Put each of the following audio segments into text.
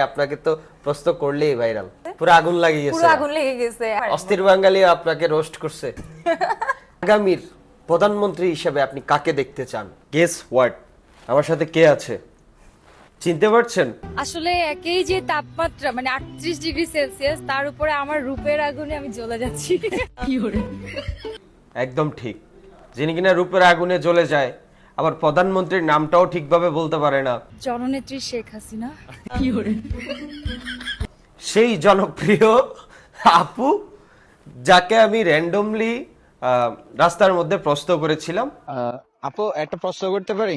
আপনাকে তো প্রশ্ন করলেই ভাইরাল পুরো আগুন লাগিয়ে পুরো গেছে আগুন লেগে গেছে। অস্থির বাঙালি আপনাকে রোস্ট করছে। আগামীর প্রধানমন্ত্রী হিসেবে আপনি কাকে দেখতে চান? গেস হোয়াট আমার সাথে কে আছে? চিনতে পারছেন? আসলে একেই যে তাপমাত্রা মানে আটত্রিশ ডিগ্রি সেলসিয়াস তার উপরে আমার রূপের আগুনে আমি জ্বলে যাচ্ছি। একদম ঠিক। যিনি কিনা রূপের আগুনে জ্বলে যায় আবার প্রধানমন্ত্রীর নামটাও ঠিকভাবে বলতে পারে না। জননেত্রী শেখ হাসিনা। সেই জনপ্রিয় আপু যাকে আমি র্যান্ডমলি রাস্তার মধ্যে প্রশ্ন করেছিলাম। আপু একটা প্রশ্ন করতে পারি?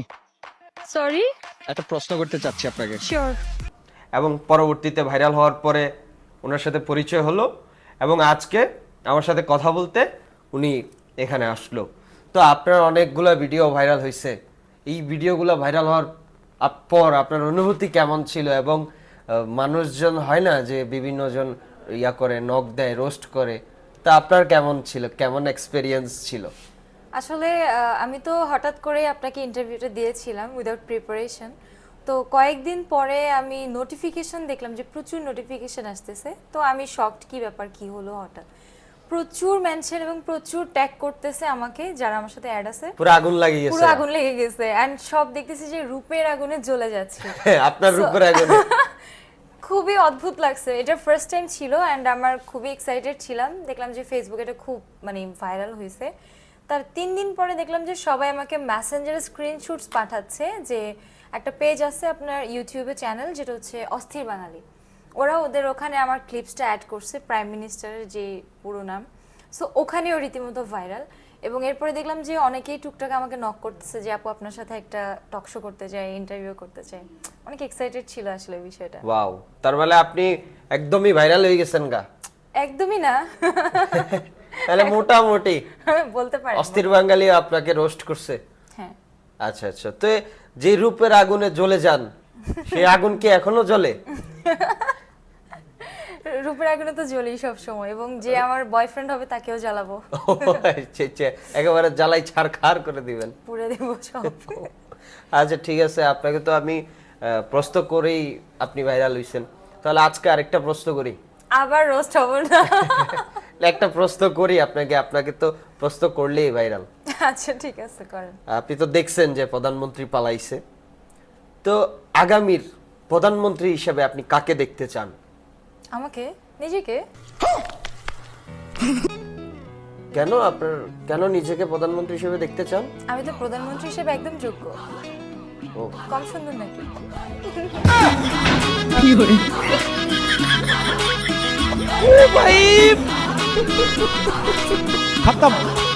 সরি একটা প্রশ্ন করতে চাচ্ছি আপনাকে। শিওর এবং পরবর্তীতে ভাইরাল হওয়ার পরে ওনার সাথে পরিচয় হলো। এবং আজকে আমার সাথে কথা বলতে উনি এখানে আসলো। তো আপনার অনেকগুলো ভিডিও ভাইরাল হয়েছে এই ভিডিওগুলো ভাইরাল হওয়ার পর আপনার অনুভূতি কেমন ছিল এবং মানুষজন হয় না যে বিভিন্ন জন ইয়া করে নখ দেয় রোস্ট করে, তা আপনার কেমন ছিল? কেমন এক্সপেরিয়েন্স ছিল? আসলে আমি তো হঠাৎ করে আপনাকে ইন্টারভিউটা দিয়েছিলাম উইদাউট প্রিপারেশন তো কয়েকদিন পরে আমি নোটিফিকেশন দেখলাম যে প্রচুর নোটিফিকেশন আসতেছে। তো আমি শকড কি ব্যাপার, কি হলো হঠাৎ? প্রচুর মেনশন এবং প্রচুর ট্যাগ করতেছে আমাকে যারা আমার সাথে অ্যাড আছে। পুরো আগুন লাগিয়ে পুরো আগুন লেগে গেছে। এন্ড সব দেখতেছি যে রূপের আগুনে জ্বলে যাচ্ছে। আপনার রূপের আগুন। খুবই অদ্ভুত লাগছে। এটা ফার্স্ট টাইম ছিল অ্যান্ড আমার খুবই এক্সাইটেড ছিলাম। দেখলাম যে ফেসবুকে এটা খুব মানে ভাইরাল হয়েছে। তার তিন দিন পরে দেখলাম যে সবাই আমাকে মেসেঞ্জারে স্ক্রিনশুটস পাঠাচ্ছে যে একটা পেজ আছে আপনার ইউটিউবে চ্যানেল যেটা হচ্ছে অস্থির বাঙালি। ওরা ওদের ওখানে আমার ক্লিপসটা অ্যাড করছে প্রাইম মিনিস্টারের যে পুরো নাম। সো ওখানেও রীতিমতো ভাইরাল এবং এরপরে দেখলাম যে অনেকেই টুকটাক আমাকে নক করতেছে যে আপু আপনার সাথে একটা টকশো করতে চাই ইন্টারভিউ করতে চাই। অনেক এক্সাইটেড ছিল আসলে বিষয়টা। ওয়াও তার মানে আপনি একদমই ভাইরাল হয়ে গেছেন গা। একদমই না। তাহলে মোটামুটি। বলতে পারি অস্থির বাঙালি আপনাকে রোস্ট করছে। হ্যাঁ। আচ্ছা আচ্ছা। তো যে রূপের আগুনে জ্বলে যান সেই আগুন কি এখনও জ্বলে? রূপের আগুনে তো জ্বলি সব সময় এবং যে আমার বয়ফ্রেন্ড হবে তাকেও জ্বালাবো। একেবারে জ্বালাই ছাড় খার করে দিবেন। পুড়ে দেবো সব। আচ্ছা ঠিক আছে আপনাকে তো আমি প্রশ্ন করেই আপনি ভাইরাল হইছেন। তাহলে আজকে আরেকটা প্রশ্ন করি। আবার রোস্ট হব না। একটা প্রশ্ন করি আপনাকে আপনাকে তো প্রশ্ন করলেই ভাইরাল আচ্ছা ঠিক আছে করেন। আপনি তো দেখছেন যে প্রধানমন্ত্রী পালাইছে। তো আগামীর প্রধানমন্ত্রী হিসেবে আপনি কাকে দেখতে চান? আমাকে? নিজেকে? কেন আপনার কেন নিজেকে প্রধানমন্ত্রী হিসেবে দেখতে চান? আমি তো প্রধানমন্ত্রী হিসেবে একদম যোগ্য। ও। কম সুন্দর নাকি? খতম।